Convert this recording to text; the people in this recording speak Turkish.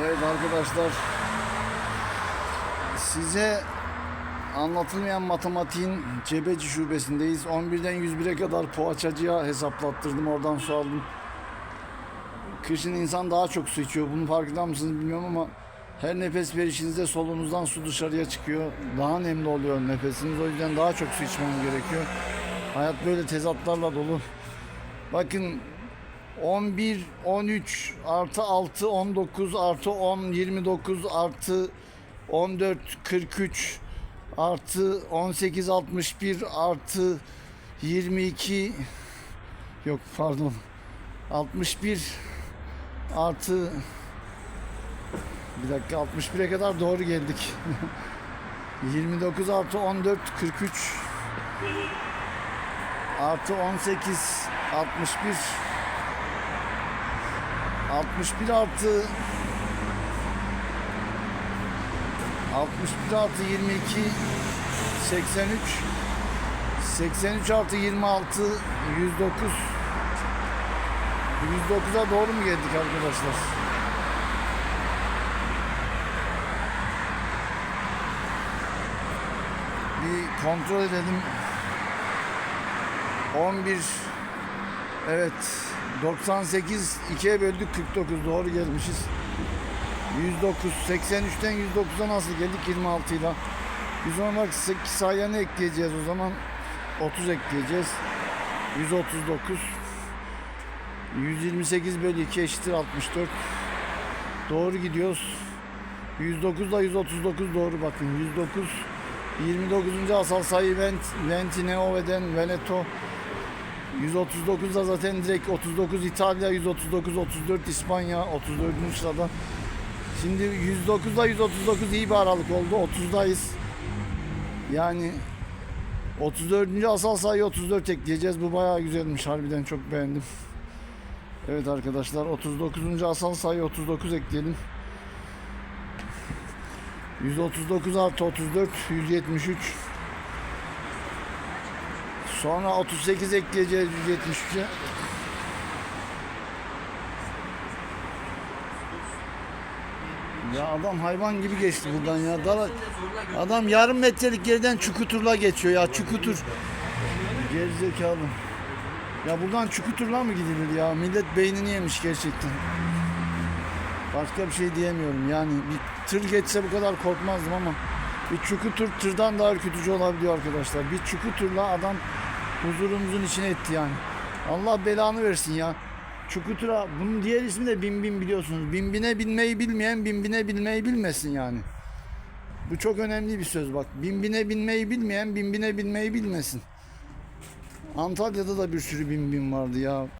Evet arkadaşlar size anlatılmayan matematiğin Cebeci şubesindeyiz. 11'den 101'e kadar poğaçacıya hesaplattırdım. Oradan su aldım. Kışın insan daha çok su içiyor. Bunu farkında mısınız bilmiyorum ama her nefes verişinizde solunuzdan su dışarıya çıkıyor. Daha nemli oluyor nefesiniz. O yüzden daha çok su içmeniz gerekiyor. Hayat böyle tezatlarla dolu. Bakın 11, 13, artı 6, 19, artı 10, 29, artı 14, 43, artı 18, 61, artı 22, yok pardon, 61, artı bir dakika 61'e kadar doğru geldik. 29 artı 14, 43, artı 18, 61, 61 artı 61 artı 22 83 83 artı 26 109 109'a doğru mu geldik arkadaşlar? Bir kontrol edelim. 11 Evet 98 2'ye böldük 49 doğru gelmişiz. 109 83'ten 109'a nasıl geldik 26 ile. Biz ona bak 8 sayını ekleyeceğiz o zaman 30 ekleyeceğiz. 139 128 bölü 2 eşittir 64. Doğru gidiyoruz. 109 ile 139 doğru bakın. 109 29. asal sayı Vent, Ventineove'den Veneto 139 da zaten direkt 39 İtalya, 139 34 İspanya, 34. sırada. Şimdi 109 da 139 iyi bir aralık oldu. 30'dayız. Yani 34. asal sayı 34 ekleyeceğiz. Bu bayağı güzelmiş. Harbiden çok beğendim. Evet arkadaşlar 39. asal sayı 39 ekleyelim. 139 artı 34 173 Sonra 38 ekleyeceğiz 173'e. Ya adam hayvan gibi geçti buradan ya. Dala- adam yarım metrelik yerden çukuturla geçiyor ya çukutur. Gerizekalı. Ya buradan çukuturla mı gidilir ya? Millet beynini yemiş gerçekten. Başka bir şey diyemiyorum yani. Bir tır geçse bu kadar korkmazdım ama bir çukutur tırdan daha ürkütücü olabiliyor arkadaşlar. Bir çukuturla adam huzurumuzun içine etti yani. Allah belanı versin ya. Çukutura bunun diğer ismi de bin bin biliyorsunuz. Bin bine binmeyi bilmeyen bin bine bilmeyi bilmesin yani. Bu çok önemli bir söz bak. Bin bine binmeyi bilmeyen bin bine binmeyi bilmesin. Antalya'da da bir sürü bin bin vardı ya.